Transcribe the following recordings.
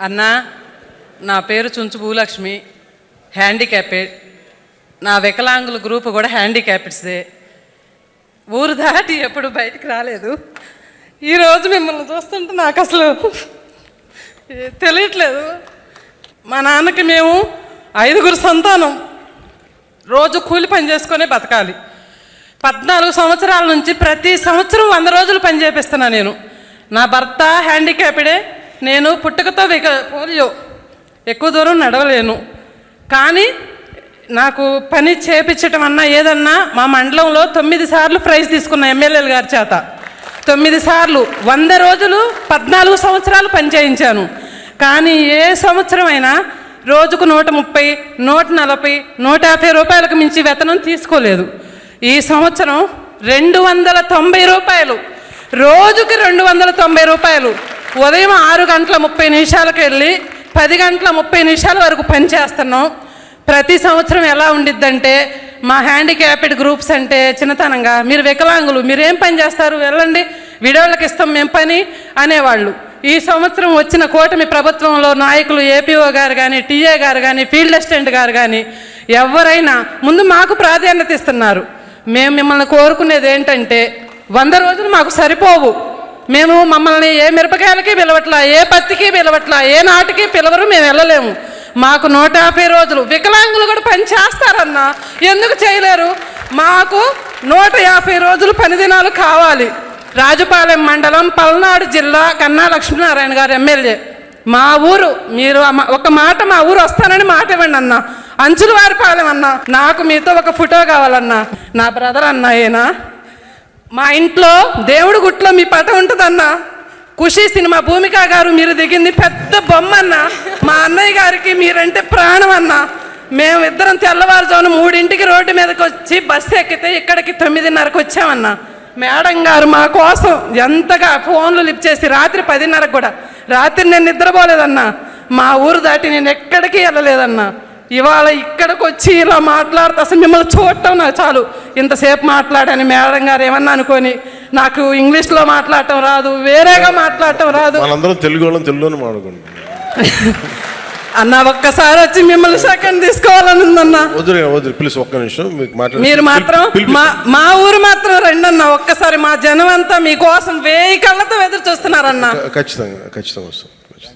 అన్నా నా పేరు చుంచు భూలక్ష్మి. హ్యాండిక్యాపెడ్. నా వికలాంగుల గ్రూప్ కూడా హ్యాండిక్యాపెడ్స్దే. ఊరు దాటి ఎప్పుడు బయటికి రాలేదు. ఈరోజు మిమ్మల్ని చూస్తుంటే నాకు అసలు తెలియట్లేదు. మా నాన్నకి మేము ఐదుగురు సంతానం. రోజు కూలి పని చేసుకొని బతకాలి. పద్నాలుగు సంవత్సరాల నుంచి ప్రతి సంవత్సరం వంద రోజులు పని చేపిస్తున్నా నేను. నా భర్త హ్యాండిక్యాప్డే. నేను పుట్టుకతో విక పోలియో. ఎక్కువ దూరం నడవలేను. కానీ నాకు పని చేపించటం అన్నా ఏదన్నా మా మండలంలో తొమ్మిది సార్లు ప్రైజ్ తీసుకున్న ఎమ్మెల్యేల గారి చేత. తొమ్మిది సార్లు. వంద రోజులు పద్నాలుగు సంవత్సరాలు పని చేయించాను కానీ ఏ సంవత్సరం అయినా రోజుకు నూట ముప్పై నూట నలభై నూట యాభై రూపాయలకు మించి వేతనం తీసుకోలేదు. ఈ సంవత్సరం రెండు వందల తొంభై రూపాయలు. రోజుకి రెండు వందల తొంభై రూపాయలు. ఉదయం ఆరు గంటల ముప్పై నిమిషాలకు వెళ్ళి పది గంటల ముప్పై నిమిషాల వరకు పని చేస్తున్నాం. ప్రతి సంవత్సరం ఎలా ఉండిద్దంటే మా హ్యాండిక్యాప్డ్ గ్రూప్స్ అంటే చిన్నతనంగా మీరు వికలాంగులు మీరేం పని చేస్తారు? వెళ్ళండి విడోళ్ళకి ఇస్తాం మేము పని అనేవాళ్ళు. ఈ సంవత్సరం వచ్చిన కూటమి ప్రభుత్వంలో నాయకులు ఏపీఓ గారు కానీ టీఏ గారు కానీ ఫీల్డ్ అసిస్టెంట్ గారు కానీ ఎవరైనా ముందు మాకు ప్రాధాన్యత ఇస్తున్నారు. మేము మిమ్మల్ని కోరుకునేది ఏంటంటే వంద రోజులు మాకు సరిపోవు. మేము మమ్మల్ని ఏ మిరపకాయలకి పిలవట్లా ఏ పత్తికి పిలవట్లా ఏ నాటికి పిలవరు మేము వెళ్ళలేము. మాకు నూట యాభై రోజులు వికలాంగులు కూడా పని చేస్తారన్నా. ఎందుకు చేయలేరు? మాకు నూట యాభై రోజులు పని దినాలు కావాలి. రాజుపాలెం మండలం పల్నాడు జిల్లా కన్నా లక్ష్మీనారాయణ గారు ఎమ్మెల్యే. మా ఊరు మీరు ఒక మాట మా ఊరు వస్తానని మాట ఇవ్వండి అన్న. అంచుల వారిపాలెం అన్న. నాకు మీతో ఒక ఫోటో కావాలన్నా. నా బ్రదర్ అన్న ఏనా? మా ఇంట్లో దేవుడి గుట్లో మీ పట ఉంటుందన్నా. ఖుషి సినిమా భూమిక గారు మీరు దిగింది పెద్ద బొమ్మ అన్న మా అన్నయ్య గారికి మీరంటే ప్రాణం అన్న మేము ఇద్దరం తెల్లవారుజామున మూడింటికి రోడ్డు మీదకి వచ్చి బస్సు ఎక్కితే ఇక్కడికి తొమ్మిదిన్నరకు వచ్చామన్న. మేడం గారు మా కోసం ఎంతగా ఫోన్లు లిఫ్ట్ చేసి రాత్రి పదిన్నరకు కూడా. రాత్రి నేను నిద్రపోలేదన్నా. మా ఊరు దాటి నేను ఎక్కడికి వెళ్ళలేదన్నా. ఇవాళ ఇక్కడికి వచ్చి ఇలా మాట్లాడితే అసలు మిమ్మల్ని చూడటం నాకు చాలు. ఇంతసేపు మాట్లాడని మేడం గారు ఏమన్నా అనుకొని నాకు ఇంగ్లీష్లో మాట్లాడటం రాదు వేరేగా మాట్లాడటం రాదు. మనందరం తెలుగు వాళ్ళం తెలుగులోనే మాట్లాడుకుంటాం అన్న ఒక్కసారి వచ్చి మిమ్మల్ని సెకండ్ తీసుకోవాలని ఉందన్న వదిలే ప్లీజ్ ఒక్క నిమిషం మీకు మీరు మాత్రం మా మా ఊరు మాత్రం రండి అన్న ఒక్కసారి మా జనం అంతా మీకోసం వేయి కళ్ళతో ఎదురు చూస్తున్నారన్న. ఖచ్చితంగా ఖచ్చితంగా.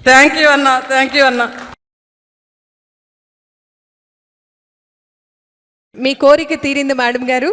థ్యాంక్ యూ అన్న థ్యాంక్ యూ అన్న. మీ కోరిక తీరింది మేడం గారు.